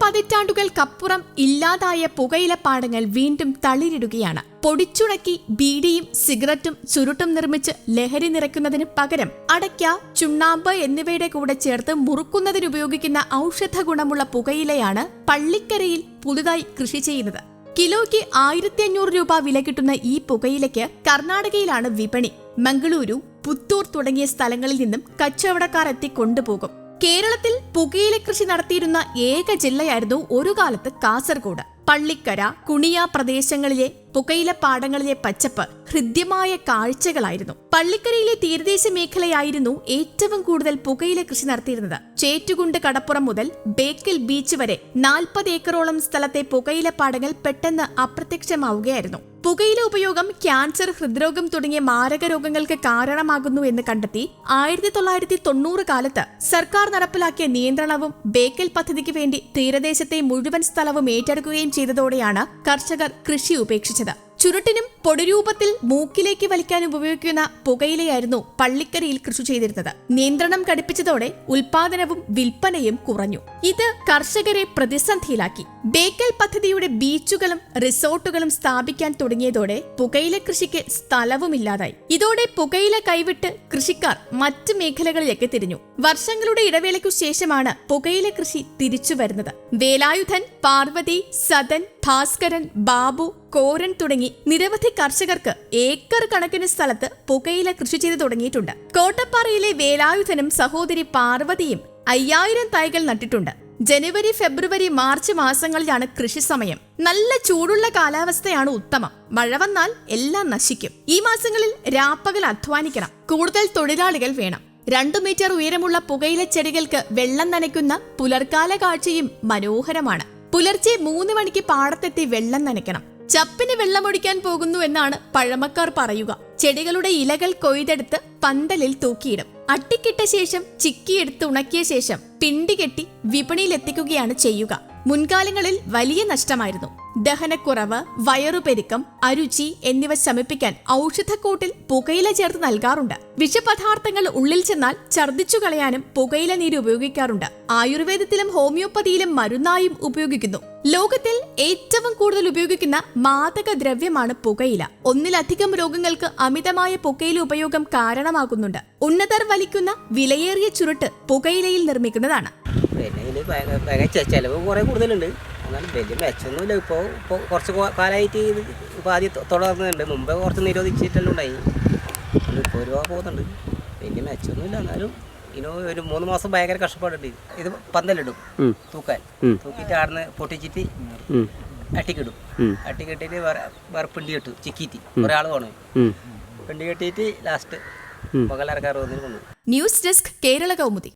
പതിറ്റാണ്ടുകൾക്കപ്പുറം ഇല്ലാതായ പുകയില പാടങ്ങൾ വീണ്ടും തളിരിടുകയാണ്. പൊടിച്ചുണക്കി ബീഡിയും സിഗരറ്റും ചുരുട്ടും നിർമ്മിച്ച് ലഹരി നിറയ്ക്കുന്നതിന് പകരം അടയ്ക്ക ചുണ്ണാമ്പ് എന്നിവയുടെ കൂടെ ചേർത്ത് മുറുക്കുന്നതിന് ഉപയോഗിക്കുന്ന ഔഷധ ഗുണമുള്ള പുകയിലയാണ് പള്ളിക്കരയിൽ പുതുതായി കൃഷി ചെയ്യുന്നത്. കിലോയ്ക്ക് ആയിരത്തി അഞ്ഞൂറ് രൂപ വില കിട്ടുന്ന ഈ പുകയിലയ്ക്ക് കർണാടകയിലാണ് വിപണി. മംഗളൂരു പുത്തൂർ തുടങ്ങിയ സ്ഥലങ്ങളിൽ നിന്നും കച്ചവടക്കാർ എത്തി കൊണ്ടുപോകും. കേരളത്തിൽ പുകയില കൃഷി നടത്തിയിരുന്ന ഏക ജില്ലയായിരുന്നു ഒരു കാലത്ത് കാസർഗോഡ്. പള്ളിക്കര കുണിയ പ്രദേശങ്ങളിലെ പുകയില പാടങ്ങളിലെ പച്ചപ്പ് ഹൃദ്യമായ കാഴ്ചകളായിരുന്നു. പള്ളിക്കരയിലെ തീരദേശ മേഖലയായിരുന്നു ഏറ്റവും കൂടുതൽ പുകയില കൃഷി നടത്തിയിരുന്നത്. ചേറ്റുകുണ്ട് കടപ്പുറം മുതൽ ബേക്കൽ ബീച്ച് വരെ നാൽപ്പത് ഏക്കറോളം സ്ഥലത്തെ പുകയില പാടങ്ങൾ പെട്ടെന്ന് അപ്രത്യക്ഷമാവുകയായിരുന്നു. പുകയില ഉപയോഗം ക്യാൻസർ ഹൃദ്രോഗം തുടങ്ങിയ മാരക രോഗങ്ങൾക്ക് കാരണമാകുന്നു എന്ന് കണ്ടെത്തി ആയിരത്തി തൊള്ളായിരത്തി തൊണ്ണൂറ് കാലത്ത് സർക്കാർ നടപ്പിലാക്കിയ നിയന്ത്രണവും ബേക്കൽ പദ്ധതിക്ക് വേണ്ടി തീരദേശത്തെ മുഴുവൻ സ്ഥലവും ഏറ്റെടുക്കുകയും ചെയ്തതോടെയാണ് കർഷകർ കൃഷി ഉപേക്ഷിച്ചത്. ചുരുട്ടിനും പൊടിരൂപത്തിൽ മൂക്കിലേക്ക് വലിക്കാൻ ഉപയോഗിക്കുന്ന പുകയിലയായിരുന്നു പള്ളിക്കരയിൽ കൃഷി ചെയ്തിരുന്നത്. നിയന്ത്രണം കടുപ്പിച്ചതോടെ ഉൽപാദനവും വിൽപ്പനയും കുറഞ്ഞു. ഇത് കർഷകരെ പ്രതിസന്ധിയിലാക്കി. ബേക്കൽ പദ്ധതിയുടെ ബീച്ചുകളും റിസോർട്ടുകളും സ്ഥാപിക്കാൻ തുടങ്ങിയതോടെ പുകയില കൃഷിക്ക് സ്ഥലവുമില്ലാതായി. ഇതോടെ പുകയില കൈവിട്ട് കൃഷിക്കാർ മറ്റ് മേഖലകളിലേക്ക് തിരിഞ്ഞു. വർഷങ്ങളുടെ ഇടവേളയ്ക്കു ശേഷമാണ് പുകയില കൃഷി തിരിച്ചു വരുന്നത്. വേലായുധൻ പാർവതി സദൻ ഭാസ്കരൻ ബാബു കോരൻ തുടങ്ങി നിരവധി കർഷകർക്ക് ഏക്കർ കണക്കിന് സ്ഥലത്ത് പുകയില കൃഷി ചെയ്തു തുടങ്ങിയിട്ടുണ്ട്. കോട്ടപ്പാറയിലെ വേലായുധനും സഹോദരി പാർവതിയും അയ്യായിരം തൈകൾ നട്ടിട്ടുണ്ട്. ജനുവരി ഫെബ്രുവരി മാർച്ച് മാസങ്ങളിലാണ് കൃഷി സമയം. നല്ല ചൂടുള്ള കാലാവസ്ഥയാണ് ഉത്തമം. മഴ വന്നാൽ എല്ലാം നശിക്കും. ഈ മാസങ്ങളിൽ രാപ്പകൽ അധ്വാനിക്കണം. കൂടുതൽ തൊഴിലാളികൾ വേണം. രണ്ടു മീറ്റർ ഉയരമുള്ള പുകയില ചെടികൾക്ക് വെള്ളം നനയ്ക്കുന്ന പുലർക്കാല കാഴ്ചയും മനോഹരമാണ്. പുലർച്ചെ മൂന്ന് മണിക്ക് പാടത്തെത്തി വെള്ളം നനയ്ക്കണം. ചപ്പിന് വെള്ളമൊടിക്കാൻ പോകുന്നു എന്നാണ് പഴമക്കാർ പറയുക. ചെടികളുടെ ഇലകൾ കൊയ്തെടുത്ത് പന്തലിൽ തൂക്കിയിടും. അട്ടിക്കിട്ട ശേഷം ചിക്കിയെടുത്ത് ഉണക്കിയ ശേഷം പിണ്ടികെട്ടി വിപണിയിലെത്തിക്കുകയാണ് ചെയ്യുക. മുൻകാലങ്ങളിൽ വലിയ നഷ്ടമായിരുന്നു. ദഹനക്കുറവ് വയറുപെരുക്കം അരുചി എന്നിവ ശമിപ്പിക്കാൻ ഔഷധക്കൂട്ടിൽ പുകയില ചേർത്ത് നൽകാറുണ്ട്. വിഷപദാർത്ഥങ്ങൾ ഉള്ളിൽ ചെന്നാൽ ഛർദ്ദിച്ചു കളയാനും പുകയില നീര് ഉപയോഗിക്കാറുണ്ട്. ആയുർവേദത്തിലും ഹോമിയോപ്പതിയിലും മരുന്നായും ഉപയോഗിക്കുന്നു. ലോകത്തിൽ ഏറ്റവും കൂടുതൽ ഉപയോഗിക്കുന്ന മാതക ദ്രവ്യമാണ് പുകയില. ഒന്നിലധികം രോഗങ്ങൾക്ക് അമിതമായ പുകയില ഉപയോഗം കാരണമാകുന്നുണ്ട്. ഉന്നതർ വലിക്കുന്ന വിലയേറിയ ചുരുട്ട് പുകയിലയിൽ നിർമ്മിക്കുന്നതാണ്. ഭയങ്കര കൂടുതലുണ്ട്. എന്നാലും വലിയ മെച്ചൊന്നുമില്ല ഇപ്പോൾ ഇപ്പോൾ കുറച്ച് കാലമായിട്ട് ഇത് ഇപ്പോൾ ആദ്യം തുടർന്നുണ്ട് മുമ്പേ കുറച്ച് നിരോധിച്ചിട്ടെല്ലാം ഉണ്ടായി. ഇപ്പോൾ ഒരുപാട് പോകുന്നുണ്ട്. വലിയ മെച്ചമൊന്നുമില്ല എന്നാലും ഇനി ഒരു മൂന്ന് മാസം ഭയങ്കര കഷ്ടപ്പാടുണ്ട്. ഇത് പന്തലിടും. തൂക്കാൻ. തൂക്കിയിട്ട് ആടുന്ന് പൊട്ടിച്ചിട്ട് അട്ടിക്കിടും. അട്ടിക്കെട്ടിട്ട് വേറെ വേറെ പിണ്ടി കെട്ടു. ചിക്കിയിട്ട് ഒരാൾ വേണം പിണ്ടി കെട്ടിയിട്ട് ലാസ്റ്റ് മകളിറക്കാറ് വന്നിട്ട് ന്യൂസ് ഡെസ്ക് കേരള കൗമുദി.